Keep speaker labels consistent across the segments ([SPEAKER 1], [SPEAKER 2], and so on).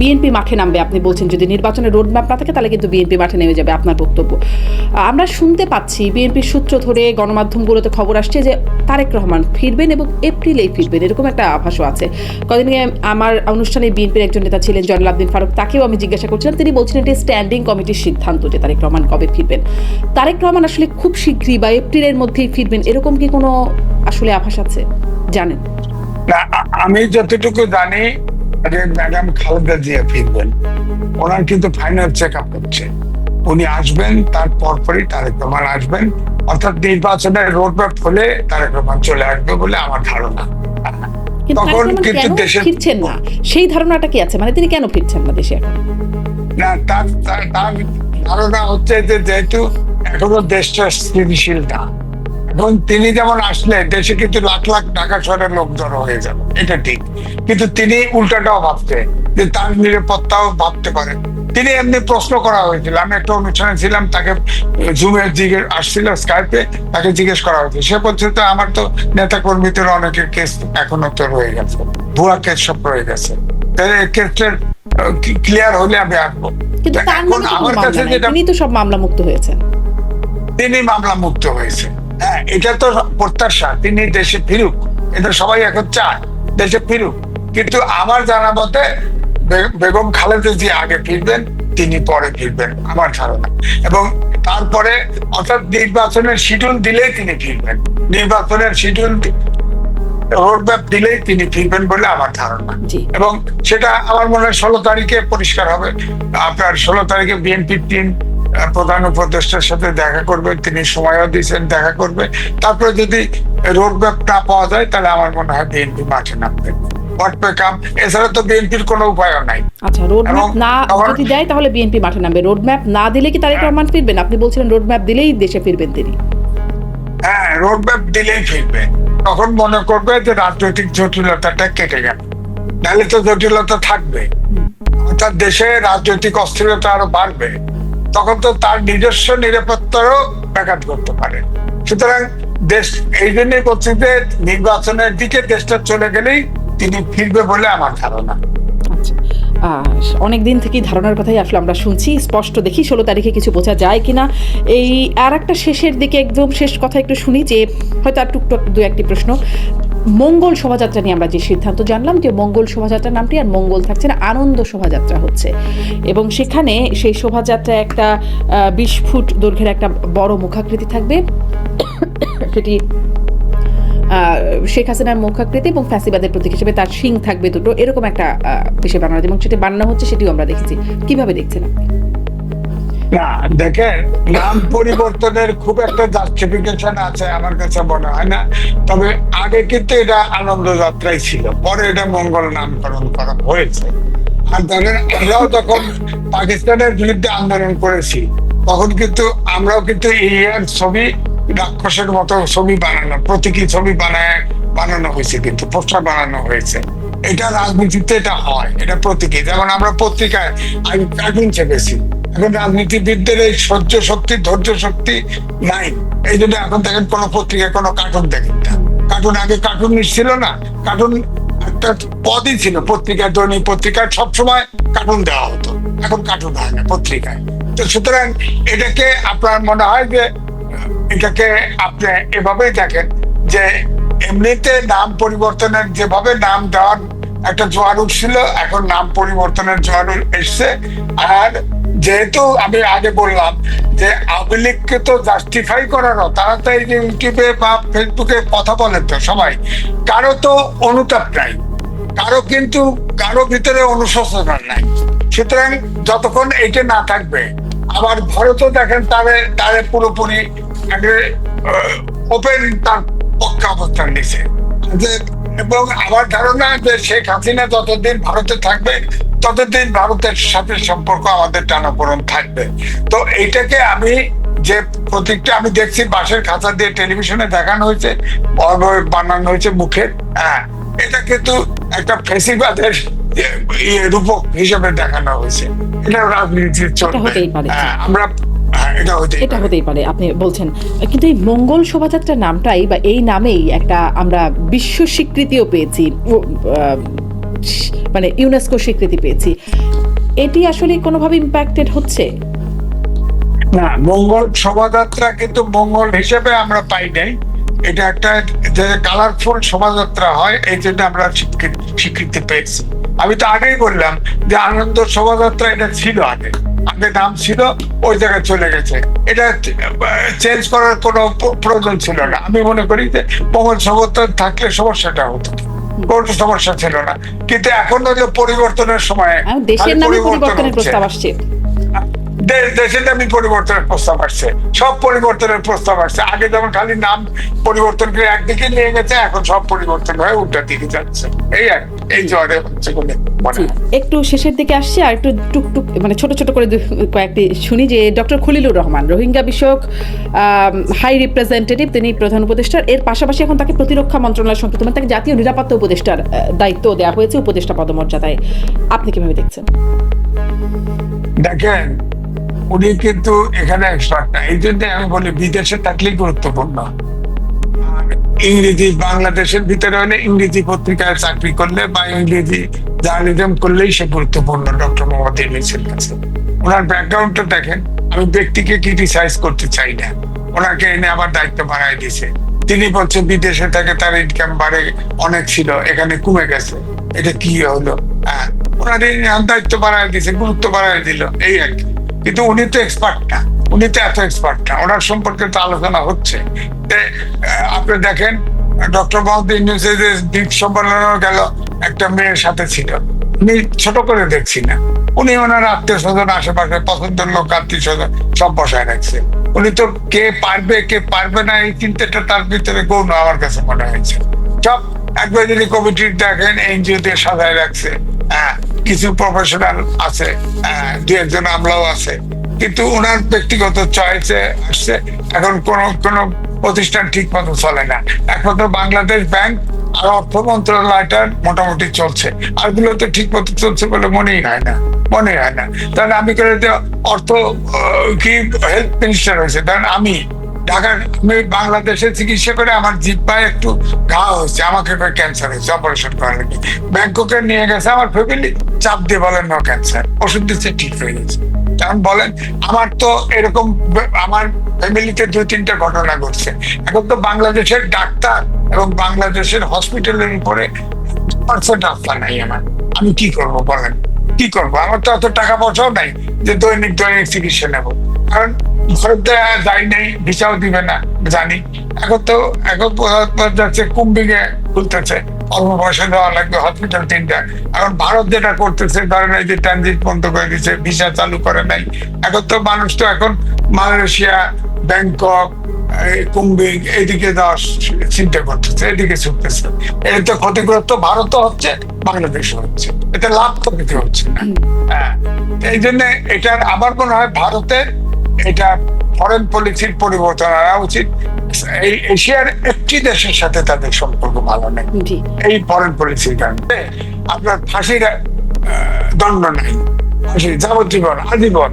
[SPEAKER 1] BNP মাঠে নামবে, আপনি বলছেন যদি নির্বাচনের রোড ম্যাপ না থাকে, তাহলে কিন্তু বিএনপি মাঠে নেমে যাবে আপনার বক্তব্য। আমরা শুনতে পাচ্ছি বিএনপির সূত্র ধরে গণমাধ্যমগুলোতে খবর আসছে যে তারেক রহমান ফিরবেন এবং এপ্রিলেই ফিরবেন, এরকম একটা আভাসও আছে। কদিন আমার অনুষ্ঠানে বিএনপির একজন নেতা ছিলেন জয়নাল আবদিন ফারুক, তাকেও আমি জিজ্ঞাসা করছিলাম, তিনি বলছিলেন এটি স্ট্যান্ডিং কমিটির সিদ্ধান্ত যে তারেক রহমান কবে ফিরবেন। তারেক রহমান আসলে খুব শীঘ্রই বা এপ্রিলের মধ্যেই ফিরবেন, এরকম কি কোনো আসলে আভাস আছে? জানেন।
[SPEAKER 2] আমি যতটুকু জানি ম্যাডাম খালেদা জিয়া ফিরবেন। ওনার কিন্তু ফাইনাল চেক আপ হচ্ছে। উনি আসবেন তার পরপরই তারেক রহমান আসবেন। অর্থাৎ নির্বাচনের হলে তারেক রহমান চলে আসবে বলে আমার ধারণা। তখন কিন্তু
[SPEAKER 1] কেন
[SPEAKER 2] দেশের
[SPEAKER 1] ফিরছেন না? সেই ধারণাটা কি আছে? মানে তিনি কেন ফিরছেন না দেশে এখন?
[SPEAKER 2] না তার- তার ধারণা হচ্ছে যে যেহেতু এখনও দেশটা স্থিতিশীল না এবং তিনি যেমন আসলে দেশে কিন্তু লাখ লাখ টাকা সরের লোক জড়ো হয়ে যাবে। এটা ঠিক। কিন্তু তিনি উল্টাটাও ভাবছে যে তার নিরাপত্তাও ভাবতে পারে। তিনি এমনি প্রশ্ন করা হয়েছিল। আমি একটা অনুষ্ঠানে ছিলাম তাকে জুমে জিজ্ঞেস আসছিল স্কাইপে তাকে জিজ্ঞেস করা হয়েছিল সে বলছে তো আমার তো নেতা কর্মীদের অনেকের কেস এখনও তো রয়ে গেছে। ভুয়া কেস সব রয়ে গেছে। কেসটার ক্লিয়ার হলে আমি আসব।
[SPEAKER 1] কিন্তু তার
[SPEAKER 2] আমার কাছে
[SPEAKER 1] তিনি তো সব মামলা মুক্ত হয়েছেন।
[SPEAKER 2] তিনি মামলা মুক্ত হয়েছে হ্যাঁ এটা তো প্রত্যাশা তিনি দেশে ফিরুক এটা সবাই এখন চায় দেশে ফিরুক। কিন্তু আমার জানা মতে বেগম খালেদা জি আগে ফিরবেন তিনি পরে ফিরবেন আমার ধারণা। এবং তারপরে অর্থাৎ নির্বাচনের শিডিউল দিলেই তিনি ফিরবেন। নির্বাচনের শিডিউল রোডম্যাপ দিলেই তিনি ফিরবেন বলে আমার ধারণা। এবং সেটা আমার মনে হয় ষোলো তারিখে পরিষ্কার হবে। আপনার ষোলো তারিখে বিএনপির টিম প্রধান উপদেষ্টার সাথে দেখা করবে তিনি সময়ও দিয়েছেন দেখা করবে। তারপরে যদি রোড ম্যাপ না পাওয়া যায় তাহলে আমার মনে হয় বিএনপি মাঠে নামবে। এছাড়া তো বিএনপির কোনো উপায়ও নাই।
[SPEAKER 1] আচ্ছা রোড না যদি দেয় তাহলে বিএনপি মাঠে নামবে। রোড না দিলে কি তারেক রহমান ফিরবেন আপনি বলছিলেন রোড ম্যাপ দিলেই দেশে ফিরবেন তিনি।
[SPEAKER 2] হ্যাঁ দিলেই ফিরবে। তখন মনে করবে যে রাজনৈতিক জটিলতাটা কেটে গেল। নাহলে তো জটিলতা থাকবে। অর্থাৎ দেশে রাজনৈতিক অস্থিরতা আরও বাড়বে। তখন তো তার নিজস্ব নিরাপত্তারও ব্যাঘাত করতে পারে। সুতরাং দেশ, এই জন্যই বলছি যে নির্বাচনের দিকে দেশটা চলে গেলেই তিনি ফিরবে বলে আমার ধারণা।
[SPEAKER 1] আচ্ছা অনেক দিন থেকেই ধারণার কথাই আসলে আমরা শুনছি, স্পষ্ট দেখি ষোলো তারিখে কিছু বোঝা যায় কিনা। এই আর একটা শেষের দিকে একদম শেষ কথা একটু শুনি যে হয়তো আর টুকটাক দু একটি প্রশ্ন। মঙ্গল শোভাযাত্রা নিয়ে আমরা যে সিদ্ধান্ত জানলাম যে মঙ্গল শোভাযাত্রা নামটি আর মঙ্গল থাকছে না, আনন্দ শোভাযাত্রা হচ্ছে। এবং সেখানে সেই শোভাযাত্রায় একটা বিশ ফুট দৈর্ঘ্যের একটা বড় মুখাকৃতি থাকবে। সেটি শেখ হাসিনার মুখাকৃতি এবং ফ্যাসিবাদের প্রতীক হিসেবে তার শিং থাকবে দুটো, এরকম একটা বিষয় বানানো এবং সেটি বানানো হচ্ছে, সেটিও আমরা দেখেছি। কীভাবে দেখছেন আপনি?
[SPEAKER 2] না, দেখেন, নাম পরিবর্তনের খুব একটা জাস্টিফিকেশন আছে আমার কাছে মনে হয় না। তবে আগে কিন্তু এটা আনন্দ যাত্রাই ছিল। পরে এটা মঙ্গল নামকরণ করা হয়েছে। আর ধরেন, আমরাও যখন পাকিস্তানের বিরুদ্ধে আন্দোলন করেছি, তখন কিন্তু আমরাও কিন্তু ইয়ার ছবি, রাক্ষসের মতো ছবি বানানো, প্রতীকী ছবি বানায়, বানানো হয়েছে কিন্তু, পোস্টার বানানো হয়েছে। এটা রাজনীতিতে এটা হয়, এটা প্রতীকী। যেমন আমরা পত্রিকায় আগে কার্টুন চেপেছি। এখন রাজনীতিবিদদের এই সহ্য শক্তি, ধৈর্য শক্তি নাই। এই জন্য এখন দেখেন কোনো পত্রিকায় কোনো কার্টুন দেখেন না। কার্টুন আগে কার্টুন ছিল না। কার্টুন একটা পদই ছিল। পত্রিকায় দৈনিক পত্রিকায় সবসময় কার্টুন দেওয়া হতো। এখন কার্টুন হয় না পত্রিকায়। তো সুতরাং এটাকে আপনার মনে হয় যে, এটাকে আপনি এভাবেই দেখেন যে, এমনিতে নাম পরিবর্তনের যেভাবে নাম দেওয়ার একটা জোয়ার উঠছিল, এখন নাম পরিবর্তনের জোয়ার এসছে। আর যেহেতু আমি আগে বললাম যে আওয়ামী লীগকে তো জাস্টিফাই করারও তারা তো এই যে ইউটিউবে বা ফেসবুকে কথা বলে তো সবাই। কারও তো অনুতাপ নাই, কারও কিন্তু, কারও ভিতরে অনুশোচনা নাই। সুতরাং যতক্ষণ এইটা না থাকবে, আবার ভারতও দেখেন তারে তারে পুরোপুরি ওপেন তার পক্ষে অবস্থান নিছে। যে এবং আমার ধারণা যে শেখ হাসিনা যতদিন ভারতে থাকবে ততদিন ভারতের সাথে সম্পর্ক আমাদের টানাপোড়ন থাকবে। তো এইটাকে আমি যে প্রতীকটা আমি দেখছি বাঁশের খাঁচা দিয়ে টেলিভিশনে দেখানো হয়েছে বানানো হয়েছে মুখে হ্যাঁ এটা কিন্তু একটা ফেসিবাদের ইয়ে রূপক হিসেবে দেখানো হয়েছে। এটা রাজনীতি চলবে। হ্যাঁ, আমরা এটা হতেই
[SPEAKER 1] এটা
[SPEAKER 2] পারে।
[SPEAKER 1] হতেই পারে আপনি বলছেন। কিন্তু এই মঙ্গল শোভাযাত্রা নামটাই বা এই নামেই একটা আমরা বিশ্ব স্বীকৃতিও পেয়েছি মানে ইউনেস্কো স্বীকৃতি পেয়েছি। এটি আসলে কোনোভাবে ইম্প্যাক্টেড হচ্ছে?
[SPEAKER 2] না মঙ্গল শোভাযাত্রা কিন্তু মঙ্গল হিসেবে আমরা পাই নাই। এটা একটা যে কালারফুল শোভাযাত্রা হয় এই জন্য আমরা স্বীকৃতি- স্বীকৃতি পেয়েছি। আমি তো আগেই বললাম যে আনন্দ শোভাযাত্রা এটা ছিল আগে। আগে নাম ছিল ওই জায়গায় চলে গেছে। এটা চেঞ্জ করার কোনো প্রয়োজন ছিল না। আমি মনে করি যে মঙ্গল সমর্থন থাকলে সমস্যাটা হতো। কোনো সমস্যা ছিল না। কিন্তু এখন হলো পরিবর্তনের সময়
[SPEAKER 1] দেশের নামে পরিবর্তনের প্রস্তাব আসছে।
[SPEAKER 2] দে- দেশের নামে পরিবর্তনের প্রস্তাব আসছে। সব পরিবর্তনের প্রস্তাব আসছে। আগে যেমন খালি নাম পরিবর্তন করে একদিকে নিয়ে গেছে এখন সব পরিবর্তন হয়ে উল্টা দিকে যাচ্ছে। এই আর এই জ্বরে হচ্ছে বলে
[SPEAKER 1] একটু শেষের দিকে আসছে আর একটু টুকটুক মানে ছোট ছোট করে কয়েকটি শুনি যে ডক্টর খলিলুর রহমান রোহিঙ্গা বিষয়ক হাই রিপ্রেজেন্টেটিভ তিনি প্রধান উপদেষ্টার। এর পাশাপাশি এখন তাকে প্রতিরক্ষা মন্ত্রণালয় মানে তাকে জাতীয় নিরাপত্তা উপদেষ্টার দায়িত্ব দেওয়া হয়েছে উপদেষ্টা পদমর্যাদায়। আপনি কীভাবে দেখছেন?
[SPEAKER 2] দেখেন উনি কিন্তু এখানে এই জন্য আমি বলি, বিদেশে থাকলেই গুরুত্বপূর্ণ। ইংরেজি বাংলাদেশের ভিতরে হলে ইংরেজি পত্রিকায় চাকরি করলে বা ইংরেজি জার্নালিজম করলেই সে গুরুত্বপূর্ণ, ডক্টর মোহাম্মদ ইউনিসের কাছে। ওনার ব্যাকগ্রাউন্ডটা দেখেন, আমি ব্যক্তিকে ক্রিটিসাইজ করতে চাই না। ওনাকে এনে আমার দায়িত্ব বাড়াই দিছে। তিনি বলছেন, বিদেশে থেকে তার ইনকাম বাড়ে, অনেক ছিল, এখানে কমে গেছে। এটা কি হলো? হ্যাঁ ওনার দায়িত্ব বাড়াই দিছে, গুরুত্ব বাড়াই দিল, এই আর কি। কিন্তু উনি তো এক্সপার্ট না। উনি তো এত এক্সপার্ট না। ওনার সম্পর্কে তো আলোচনা হচ্ছে। আপনি দেখেন ডক্টর মোহাম্মদ দ্বীপ সম্মেলনও গেল, একটা মেয়ের সাথে ছিল। আমি ছোট করে দেখছি না। উনি ওনার আত্মীয় স্বজন আশেপাশে পছন্দের লোক আত্মীয় স্বজন সব বসায় রাখছে। উনি তো কে পারবে কে পারবে না, এই চিন্তাটা তার ভিতরে গৌণ আমার কাছে মনে হয়েছে। সব একবার যদি কমিটি দেখেন এনজিও দিয়ে সাজায় রাখছে। হ্যাঁ কিছু প্রফেশনাল আছে দু একজন আমলাও আছে। কিন্তু ওনার ব্যক্তিগত চয়েসে আসছে। এখন কোন কোন প্রতিষ্ঠান ঠিক মতো চলে না। একমাত্র বাংলাদেশ ব্যাংক আর অর্থ মন্ত্রণালয়টা মোটামুটি চলছে। আরগুলো তো ঠিক মতো চলছে বলে মনেই হয় না মনে হয় না। তাহলে আমি করে অর্থ কি হেলথ মিনিস্টার হয়েছে? কারণ আমি ঢাকার বাংলাদেশে চিকিৎসা করে আমার জিব্বায় একটু ঘা হয়েছে, আমাকে ক্যান্সার হয়েছে অপারেশন করার ব্যাংককে নিয়ে গেছে, আমার ফ্যামিলি চাপ দিয়ে বলেন ক্যান্সার ওষুধ দিচ্ছে, ঠিক হয়ে গেছে। কারণ বলেন, আমার তো এরকম আমার ফ্যামিলিতে দুই, তিনটা ঘটনা ঘটছে। এখন তো বাংলাদেশের ডাক্তার এবং বাংলাদেশের হসপিটালের উপরে পার্সেন্ট আস্থা নাই আমার। আমি কি করব বলেন? কি করব? আমার তো অত টাকা পয়সাও নাই যে দৈনিক দৈনিক চিকিৎসা নেব। কারণ ভারতে যাই নেই ভিসাও দিবে না জানি। এখন তো এখন যাচ্ছে কুম্বিকে খুলতেছে। অল্প পয়সা দেওয়া লাগবে হসপিটাল তিনটা। এখন ভারত যেটা করতেছে ধরেন এই যে ট্রানজিট বন্ধ করে দিচ্ছে ভিসা চালু করে নাই। এখন তো মানুষ তো এখন মালয়েশিয়া ব্যাংকক কুম্বিং এইদিকে যাওয়ার চিন্তা করতেছে এদিকে ছুটতেছে। এর তো ক্ষতিগ্রস্ত ভারতও হচ্ছে বাংলাদেশও হচ্ছে। এতে লাভ তো কিছু হচ্ছে না। হ্যাঁ। এই জন্য এটার আবার মনে হয় ভারতের এটা ফরেন পলিসির পরিবর্তন আনা উচিত। এই এশিয়ার একটি দেশের সাথে তাদের সম্পর্ক ভালো নেই। এই ফরেন পলিসির কারণে আপনার ফাঁসির দণ্ড নাই। ফাঁসি যাবজ্জীবন আজীবন।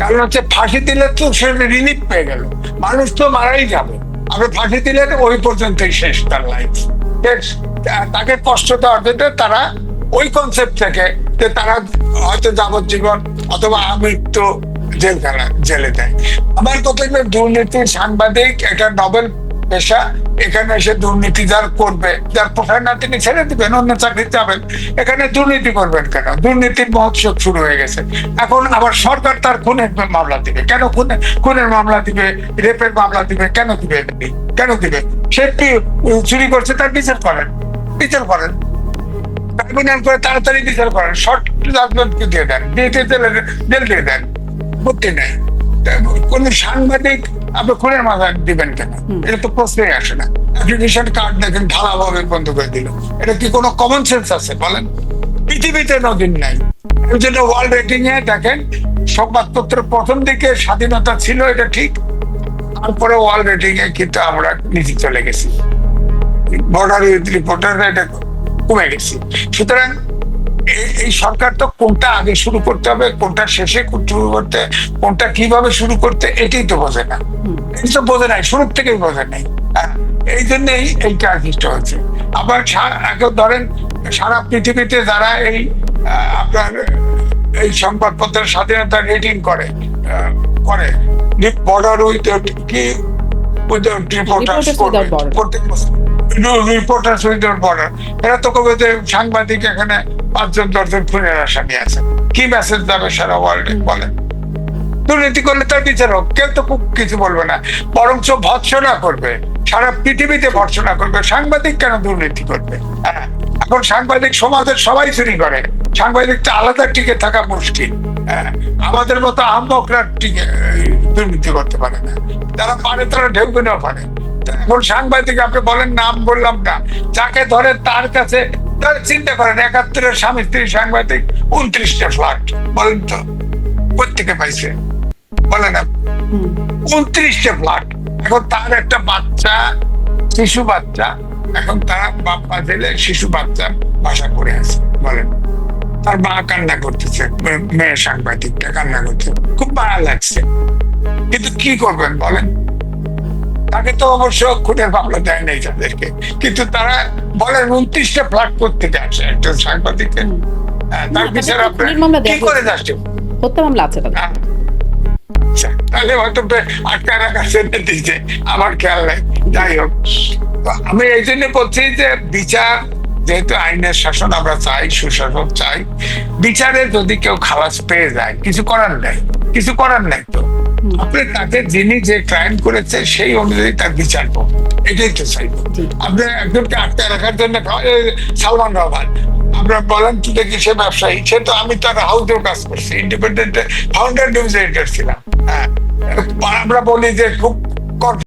[SPEAKER 2] কারণ হচ্ছে ফাঁসি দিলে তো সে রিলিফ পেয়ে গেল। মানুষ তো মারাই যাবে। আপনি ফাঁসি দিলে ওই পর্যন্তই শেষ তার লাইফ তাকে কষ্ট দেওয়ার জন্য তারা ওই কনসেপ্ট থেকে যে তারা হয়তো যাবজ্জীবন অথবা আমৃত্যু জেলখানা জেলে দেয়। হলো দুর্নীতির সাংবাদিক নবেল পেশা, এখানে এসে দুর্নীতি করবে। যার না তিনি ছেড়ে দিবেন, অন্য চাকরি যাবেন এখানে দুর্নীতি করবেন কেন? দুর্নীতির মহোৎসব শুরু হয়ে গেছে। এখন আবার সরকার তার খুনের মামলা দিবে। কেন খুনে খুনের মামলা দিবে? রেপের মামলা দিবে? কেন দিবে? কেন দিবে? সে চুরি করছে তার বিচার করেন। বিচার করেন। ট্রাইব্যুনাল করে তাড়াতাড়ি বিচার করেন। শর্ট জাজমেন্ট দিয়ে দেন। দিয়ে জেল দিয়ে দেন। বুদ্ধি নেই। কোন সাংবাদিক আপনি খুনের মাথা দিবেন কেন? এটা তো প্রশ্নই আসে না। কার্ড দেখেন ঢালাভাবে বন্ধ করে দিল। এটা কি কোনো কমন সেন্স আছে বলেন? পৃথিবীতে নাই। জন্য ওয়ার্ল্ড রেটিং এ দেখেন সংবাদপত্রের প্রথম দিকে স্বাধীনতা ছিল এটা ঠিক। তারপরে ওয়ার্ল্ড রেটিং এ কিন্তু আমরা নিচে চলে গেছি। বর্ডার উইথ রিপোর্টার এটা কমে গেছি। সুতরাং এই- সরকার তো কোনটা আগে শুরু করতে হবে কোনটা শেষে শুরু করতে কোনটা কীভাবে শুরু করতে এটাই তো বোঝে না। এই তো বোঝে নাই শুরু থেকেই বোঝে নাই। হ্যাঁ, এই জন্যই এই কাজ হচ্ছে আবার এখন ধরেন সারা পৃথিবীতে যারা এই আপনার এই সংবাদপত্রের স্বাধীনতা রেটিং করে করে বর্ডার উইথ কি উইদাউট রিপোর্টার্স উইদাউট বর্ডার এরা তো কবে সাংবাদিক এখানে পাঁচজন, দশজন খুনের আসামি আছে। কি মেসেজ যাবে সারা ওয়ার্ল্ডে বলেন। দুর্নীতি করলে তার বিচার হোক, কেউ তো খুব কিছু বলবে না। বরঞ্চ ভৎসনা করবে। সারা পৃথিবীতে ভৎসনা করবে। সাংবাদিক কেন দুর্নীতি করবে? হ্যাঁ এখন সাংবাদিক সমাজের সবাই চুরি করে। সাংবাদিক তো আলাদা টিকে থাকা মুশকিল। হ্যাঁ আমাদের মতো আহ্মকরা টিকে দুর্নীতি করতে পারে না। যারা পারে তারা ঢেউ কিনেও পারে। এখন সাংবাদিক, আপনি বলেন, নাম বললাম না। যাকে ধরে তার কাছে তার চিন্তা করেন একাত্তরের স্বামী স্ত্রী সাংবাদিক উনত্রিশটা ফ্ল্যাট বলেন তো কোথেকে পাইছে? বলে না উনত্রিশটা ফ্ল্যাট এখন তার একটা বাচ্চা শিশু বাচ্চা এখন তারা বাপ্পা দিলে শিশু বাচ্চা বাসা করে আছে বলেন। তার মা কান্না করতেছে মেয়ে সাংবাদিকটা কান্না করছে খুব মায়া লাগছে। কিন্তু কি করবেন বলেন? তাকে তো অবশ্য খুনের মামলা দেয় নাই তাদেরকে। কিন্তু তারা বলেন উনত্রিশটা ফ্ল্যাট করতে আসে একজন সাংবাদিকের হ্যাঁ, তার বিচার আপনার কি করে যাচ্ছে?
[SPEAKER 1] হত্যা মামলা আছে তাদের।
[SPEAKER 2] আচ্ছা, তাহলে হয়তো রাখার জন্য দিচ্ছে আমার খেয়াল নেই। যাই হোক। আমি এই জন্য বলছি যে বিচার যেহেতু আইনের শাসন আমরা চাই সুশাসন চাই বিচারে যদি কেউ খালাস পেয়ে যায় কিছু করার নেই। কিছু করার নেই তো। আপনি তাকে যিনি যে ক্রাইম করেছে সেই অনুযায়ী তার বিচার করুন। এটাই তো চাইব আপনি একজনকে আটকে রাখার জন্য সালমান রহমান আপনার বলেন তো দেখি সে ব্যবসায়ী সে তো আমি তার হাউসেও কাজ করছি ইন্ডিপেন্ডেন্ট ফাউন্ডার নিউজ এডিটর ছিলাম। হ্যাঁ। আমরা বলি যে খুব